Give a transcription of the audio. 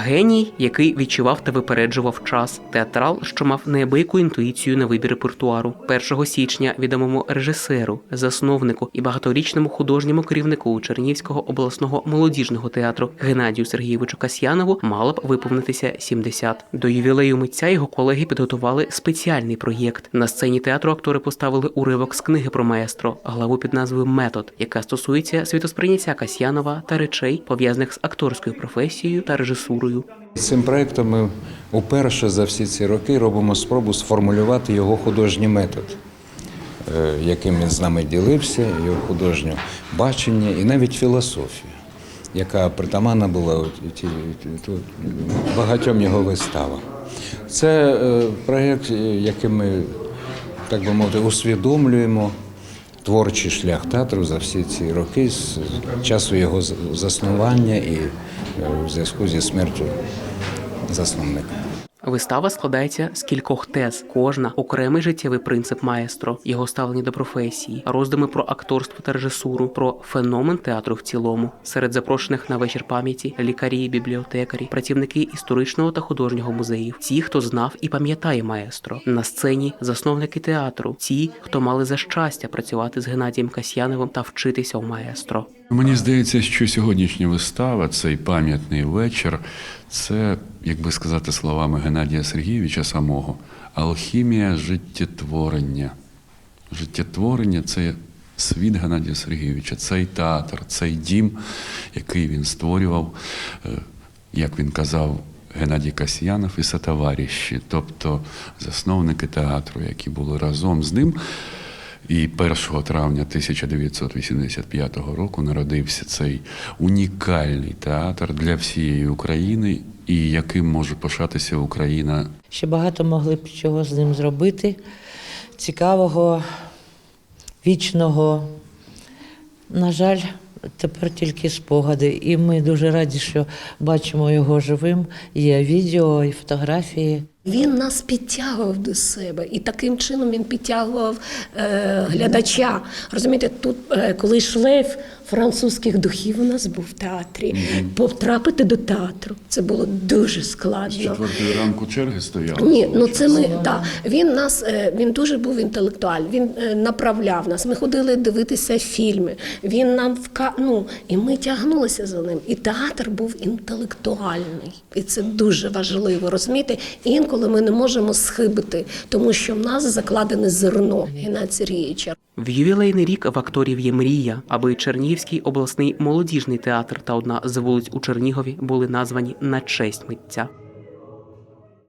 Геній, який відчував та випереджував час. Театрал, що мав неабияку інтуїцію на вибір репертуару. 1 січня відомому режисеру, засновнику і багаторічному художньому керівнику Чернігівського обласного молодіжного театру Геннадію Сергійовичу Касьянову мало б виповнитися 70. До ювілею митця його колеги підготували спеціальний проєкт. На сцені театру актори поставили уривок з книги про маестро, главу під назвою Метод, яка стосується світосприйняття Касьянова та речей, пов'язаних з акторською професією та режисурою. Цим проєктом ми уперше за всі ці роки робимо спробу сформулювати його художній метод, е, яким він з нами ділився, його художнє бачення і навіть філософію, яка притаманна була багатьом його виставам. Це е, проєкт, е, яким ми, так би мовити, усвідомлюємо творчий шлях театру за всі ці роки з часу його заснування і е, в зв'язку зі смертю засновника. Вистава складається з кількох тез. Кожна окремий життєвий принцип маестро, його ставлення до професії, роздуми про акторство та режисуру, про феномен театру в цілому. Серед запрошених на вечір пам'яті лікарі, бібліотекарі, працівники історичного та художнього музеїв, ті, хто знав і пам'ятає маестро. На сцені засновники театру, ті, хто мали за щастя працювати з Геннадієм Касьяновим та вчитися у маестро. Мені здається, що сьогоднішня вистава, цей пам'ятний вечір, це, як би сказати словами Геннадія Сергійовича самого, алхімія життєтворення. Життєтворення це світ Геннадія Сергійовича, цей театр, цей дім, який він створював, е, як він казав, Геннадій Касьянов і сотовариші, тобто засновники театру, які були разом з ним. І 1 травня 1985 року народився цей унікальний театр для всієї України, і яким може пишатися Україна Ще багато могли б чого з ним зробити. Цікавого, вічного. На жаль, тепер тільки спогади. І ми дуже раді, що бачимо його живим. Є відео і фотографії. Він нас підтягував до себе, і таким чином він підтягував е, глядача. Розумієте, тут, е, коли шлейф французьких духів у нас був в театрі, потрапити до театру це було дуже складно. четвертої ранку черги стояли. Ні, ну це ми да. Він нас е, він дуже був інтелектуаль. Він е, направляв нас. Ми ходили дивитися фільми. Він нам вка... ну, і ми тягнулися за ним. І театр був інтелектуальний, і це дуже важливо. Розумієте, інколи ми не можемо схибити, тому що в нас закладене зерно Геннадія Сергійовича. В ювілейний рік в акторів є мрія, аби Чернігівський обласний молодіжний театр та одна з вулиць у Чернігові були названі на честь митця.